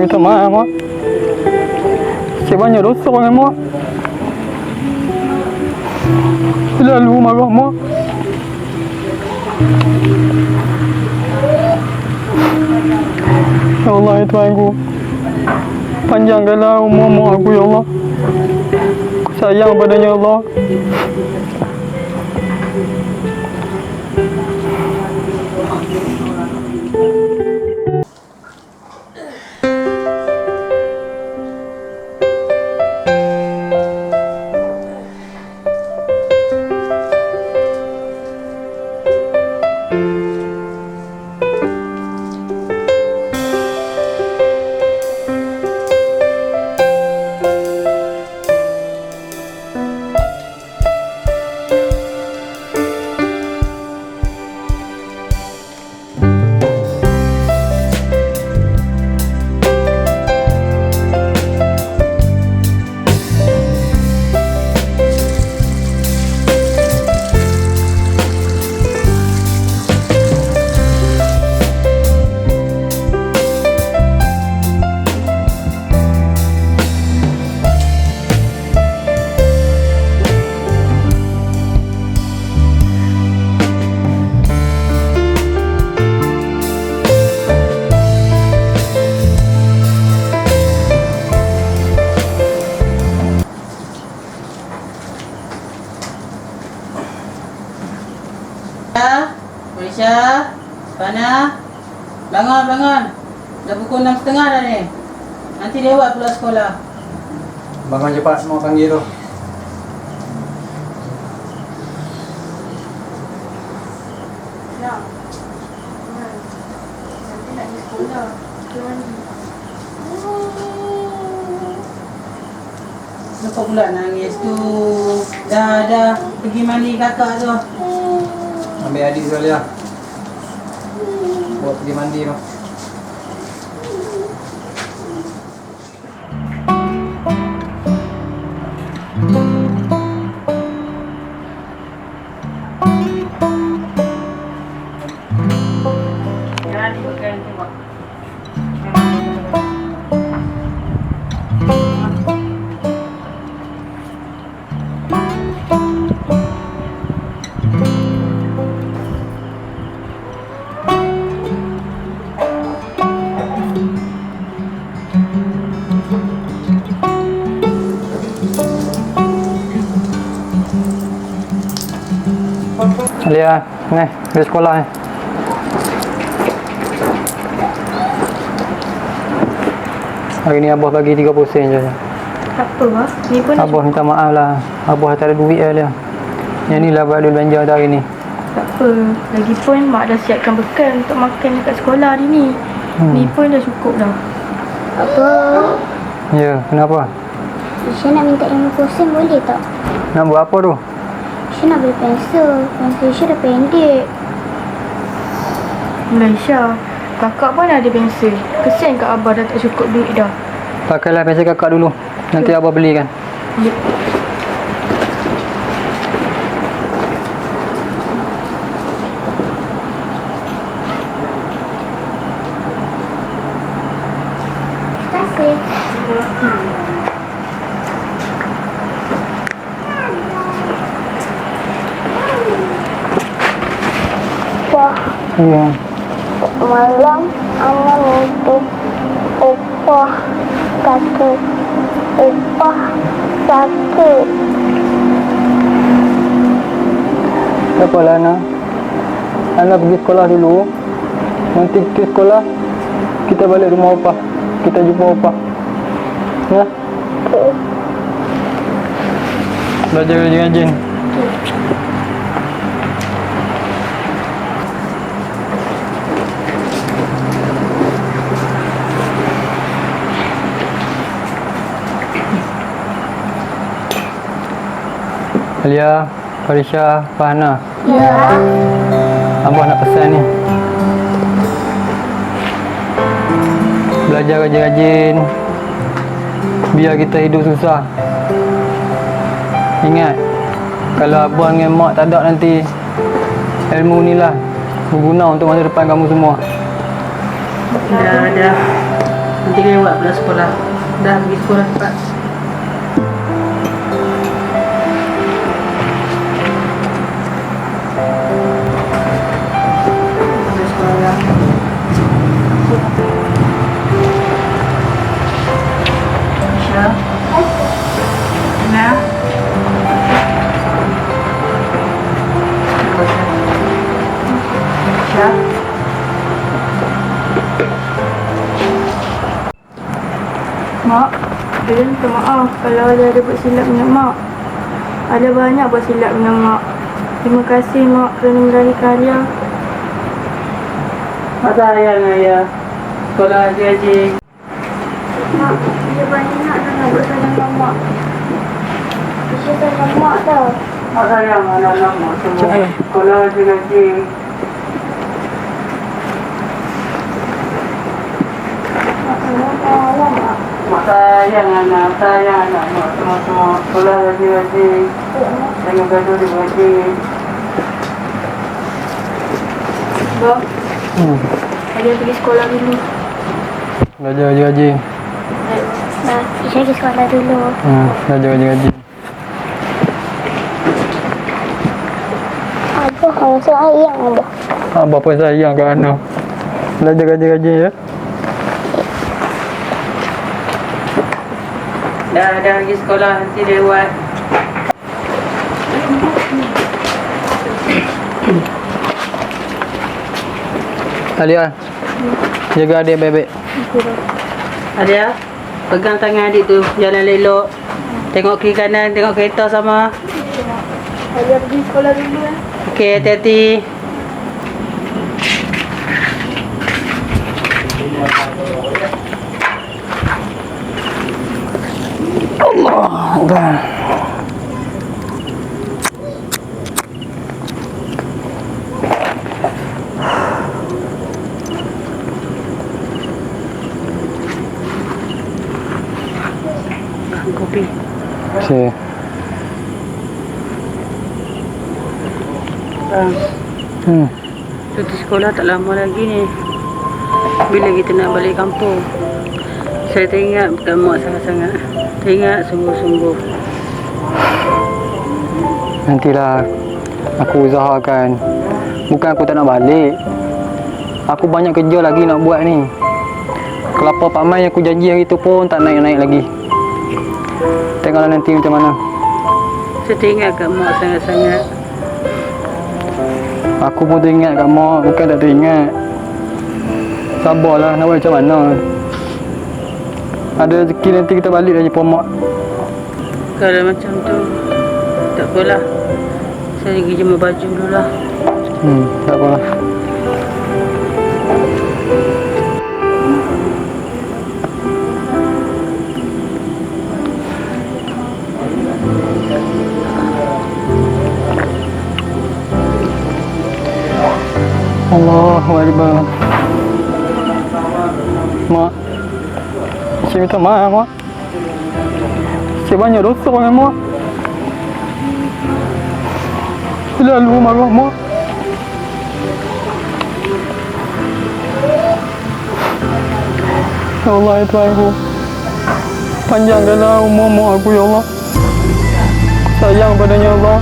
Minta maaf, Mak. Saya banyak dosa dengan Mak. Selalu marah, Mak. Ya Allah, ya Tuhanku. Panjangkanlah umur mak aku, Ya Allah. Aku sayang padanya, Ya Allah. Bangun. Dah pukul enam setengah dah ni. Nanti lewat pula sekolah. Bangun cepat semua panggil tu. Kenapa pula nangis tu? Dah, dah pergi mandi kakak tu. Ambil adik sekali lah. Buat pergi mandi tu. Alia, ni, pergi sekolah ni. Hari ni Abah bagi 30 sen je. Tak apa bah. Ni pun Abah minta maaf lah. Abah tak ada duit lah dia. Yang ni lah buat duit belanja hari ni. tak apa. Lagipun mak dah siapkan bekal untuk makan dekat sekolah hari ni. Hmm. Ni pun dah cukup dah. Apa? Ya, kenapa? Isya nak minta 50 sen boleh tak? Nak buat apa tu? Isya nak beli pensel. Pensel Isya dah pendek. Malaysia. Kakak pun ada pensel. Kesian kat Abah dah tak cukup duit dah. Pakailah pensel kakak dulu. Nanti Abah belikan. Ya. Terima kasih. Wah, Ya. malam anak mimpi upah kaki upah sakit. Tak apalah Ana. Ana pergi sekolah dulu. Nanti ke sekolah, kita balik rumah opah. Kita jumpa opah. Ya? Belajar rajin-rajin. Alia, Farisha, Fahana. Ya. Abah nak pesan ni. Belajar rajin-rajin. Biar kita hidup susah. Ingat, kalau abang dengan mak tak ada nanti, ilmu ni lah berguna untuk masa depan kamu semua. Dah, dah. Nanti lewat pula sekolah. Dah pergi sekolah cepat. Aisyah. Mak, Bila minta maaf kalau ada ada buat silap dengan mak. Ada banyak buat silap dengan mak. Terima kasih mak kerana melahirkan Alia. Mak sayang ayah. Sekolah haji-haji. Mak, dia banyak sangat buat salah dengan mak. Sayang mak tau. Mak sayang anak-anak mak semua. Sekolah haji-haji. Mak sayang tolong mak. Sayang anak, sayang anak mak semua-semua. Sekolah haji-haji. Jangan gaduh di haji. Bang, Hmm. Pergi sekolah dulu. Gaji, gaji. Nah, Aisyah pergi sekolah dulu. Hmm. Gaji, gaji, sayang Abah. Abah pun sayang kat anak. Belajar gaji ya. Dah, dah pergi sekolah. Nanti lewat. Alia. Jaga adik baik-baik. Adia, pegang tangan adik tu. Jalan elok. Tengok kiri kanan, tengok kereta sama. Alia pergi sekolah dulu eh. Okey, hati-hati. Allah. Kopi. Okey. Hmm. cuti sekolah tak lama lagi ni. Bila kita nak balik kampung? Saya teringat bukan mak sangat-sangat. Teringat sungguh-sungguh. Nantilah aku usahakan. Bukan aku tak nak balik. Aku banyak kerja lagi nak buat ni. Kelapa Pak Mai aku janji hari tu pun tak naik-naik lagi. Tengoklah nanti macam mana. Saya teringat kat mak sangat-sangat. Aku pun teringat kat mak, bukan tak teringat. Sabarlah nak buat macam mana. Ada rezeki nanti kita balik dah jumpa mak. Kalau macam tu, tak apalah. Saya pergi jemur baju dulu lah. Hmm, tak apalah. Akbar. Mak. Saya minta maaf, Mak. Saya banyak dosa dengan Mak. Selalu marah Mak. Ya Allah ya Tuhanku Panjangkanlah umur mak aku ya Allah Sayang padanya ya Allah